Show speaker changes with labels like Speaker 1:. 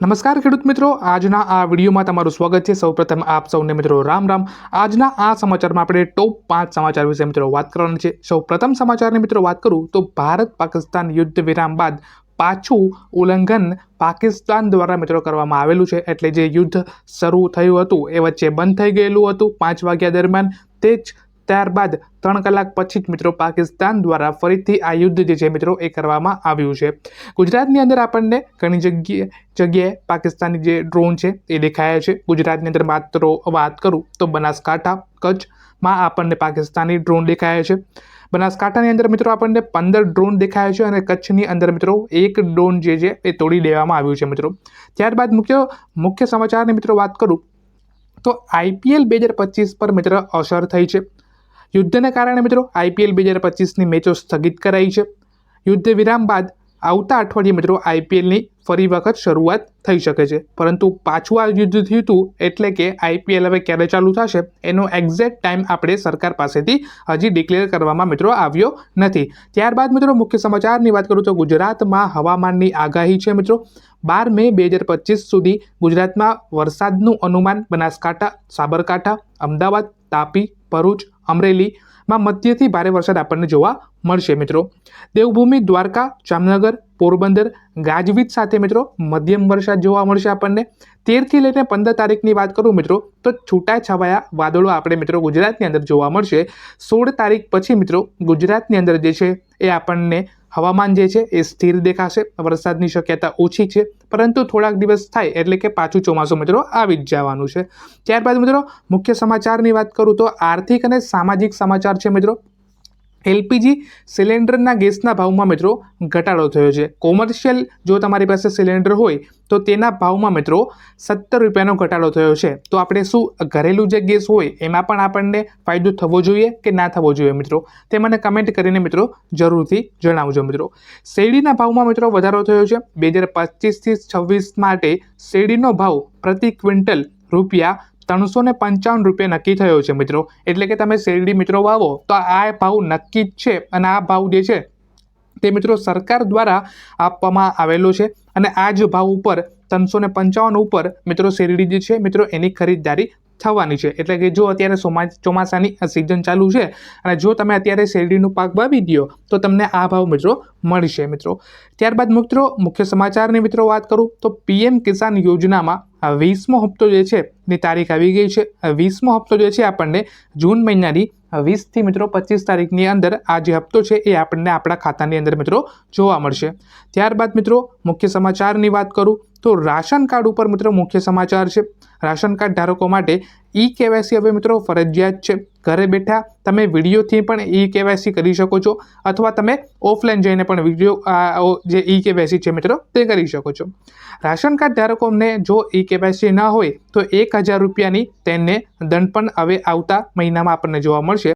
Speaker 1: નમસ્કાર ખેડૂત મિત્રો. આજના આ વિડીયોમાં તમારું સ્વાગત છે. સૌપ્રથમ આપ સૌને મિત્રો રામ રામ. આજના આ સમાચારમાં આપણે ટોપ પાંચ સમાચાર વિશે મિત્રો વાત કરવાની છે. સૌ પ્રથમ સમાચારની મિત્રો વાત કરું તો ભારત પાકિસ્તાન યુદ્ધ વિરામ બાદ પાછું ઉલ્લંઘન પાકિસ્તાન દ્વારા મિત્રો કરવામાં આવેલું છે. એટલે જે યુદ્ધ શરૂ થયું હતું એ વચ્ચે બંધ થઈ ગયેલું હતું. પાંચ વાગ્યા દરમિયાન તે જ ત્યારબાદ ત્રણ કલાક પછી જ મિત્રો પાકિસ્તાન દ્વારા ફરીથી આ યુદ્ધ જે છે મિત્રો એ કરવામાં આવ્યું છે. ગુજરાતની અંદર આપણને ઘણી જગ્યાએ જગ્યાએ પાકિસ્તાની જે ડ્રોન છે એ દેખાયા છે. ગુજરાતની અંદર માત્ર વાત કરું તો બનાસકાંઠા, કચ્છમાં આપણને પાકિસ્તાની ડ્રોન દેખાયા છે. બનાસકાંઠાની અંદર મિત્રો આપણને પંદર ડ્રોન દેખાયા છે અને કચ્છની અંદર મિત્રો એક ડ્રોન જે છે એ તોડી દેવામાં આવ્યું છે મિત્રો. ત્યારબાદ મુખ્ય મુખ્ય સમાચારની મિત્રો વાત કરું તો આઈપીએલ બે હજાર પચીસ પર મિત્ર અસર થઈ છે. યુદ્ધને કારણે મિત્રો આઈપીએલ બે હજાર પચીસની મેચો સ્થગિત કરાઈ છે. યુદ્ધ વિરામ બાદ આવતા અઠવાડિયે મિત્રો આઈપીએલની ફરી વખત શરૂઆત થઈ શકે છે. પરંતુ પાછું આ યુદ્ધ થયું હતું એટલે કે આઈપીએલ હવે ક્યારે ચાલુ થશે એનો એક્ઝેક્ટ ટાઈમ આપણે સરકાર પાસેથી હજી ડિક્લેર કરવામાં મિત્રો આવ્યો નથી. ત્યારબાદ મિત્રો મુખ્ય સમાચારની વાત કરું તો ગુજરાતમાં હવામાનની આગાહી છે મિત્રો. બાર મે બે હજાર પચીસ સુધી ગુજરાતમાં વરસાદનું અનુમાન બનાસકાંઠા, સાબરકાંઠા, અમદાવાદ, તાપી ભરૂચ અમરેલીમાં મધ્યથી ભારે વરસાદ આપણને જોવા મળશે મિત્રો. દેવભૂમિ, દ્વારકા, જામનગર, પોરબંદર, ગાજવીજ સાથે મિત્રો મધ્યમ વરસાદ જોવા મળશે આપણને. તેરથી લઈને પંદર તારીખની વાત કરું મિત્રો, તો છૂટાછવાયા વાદળો આપણે મિત્રો ગુજરાતની અંદર જોવા મળશે. સોળ તારીખ પછી મિત્રો ગુજરાતની અંદર જે છે એ આપણને હવામાન જે છે એ સ્થિર દેખાશે, વરસાદની શક્યતા ઓછી છે, પરંતુ થોડાક દિવસ થાય એટલે કે પાછું ચોમાસું મિત્રો આવી જ જવાનું છે. ત્યારબાદ મિત્રો, મુખ્ય સમાચારની વાત કરું તો આર્થિક અને સામાજિક સમાચાર છે મિત્રો. એલપીજી સિલિન્ડરના ગેસના ભાવમાં મિત્રો ઘટાડો થયો છે. કોમર્શિયલ જો તમારી પાસે સિલિન્ડર હોય, તો તેના ભાવમાં મિત્રો સત્તર રૂપિયાનો ઘટાડો થયો છે. તો આપણે શું ઘરેલું જે ગેસ હોય, એમાં પણ આપણને ફાયદો થવો જોઈએ કે ના થવો જોઈએ મિત્રો? તે મને કમેન્ટ કરીને મિત્રો જરૂરથી જણાવજો મિત્રો. શેરડીના ભાવમાં મિત્રો વધારો થયો છે. બે હજાર પચીસથી છવ્વીસ માટે શેરડીનો ભાવ પ્રતિ ક્વિન્ટલ રૂપિયા ત્રણસો ને પંચાવન રૂપિયા નક્કી થયો છે મિત્રો. એટલે કે તમે શેરડી મિત્રો વાવો, તો આ ભાવ નક્કી જ છે અને આ ભાવ જે છે તે મિત્રો સરકાર દ્વારા આપવામાં આવેલો છે. અને આ જ ભાવ ઉપર ત્રણસો ને પંચાવન ઉપર મિત્રો શેરડી જે છે મિત્રો એની ખરીદદારી થવાની છે. એટલે કે જો અત્યારે ચોમાસાની સિઝન ચાલુ છે અને જો તમે અત્યારે શેરડીનું પાક વાવી દો તો તમને આ ભાવ મિત્રો મળશે મિત્રો. ત્યારબાદ મિત્રો મુખ્ય સમાચારની મિત્રો વાત કરું, તો પીએમ કિસાન યોજનામાં વીસમો હપ્તો જે છે ની તારીખ આવી ગઈ છે. વીસમો હપ્તો જે છે, આપણને જૂન મહિનાની વીસથી મિત્રો પચીસ તારીખની અંદર આ જે હપ્તો છે, એ આપણને આપણા ખાતાની અંદર મિત્રો જોવા મળશે. ત્યારબાદ મિત્રો મુખ્ય સમાચારની વાત કરું. તો રાશન કાર્ડ ઉપર મિત્રો મુખ્ય સમાચાર છે. રાશન કાર્ડ ધારકો માટે ઈ કેવાયસી હવે મિત્રો ફરજિયાત છે. ઘરે બેઠા તમે વિડીયોથી પણ ઈ કેવાયસી કરી શકો છો અથવા તમે ઓફલાઈન જઈને પણ વીડિયો જે ઈ કેવાયસી છે મિત્રો તે કરી શકો છો. રાશન કાર્ડ ધારકોને જો ઈ કેવાયસી ન હોય તો એક હજાર રૂપિયાની તેને દંડ પણ હવે આવતા મહિનામાં આપણને જોવા મળશે.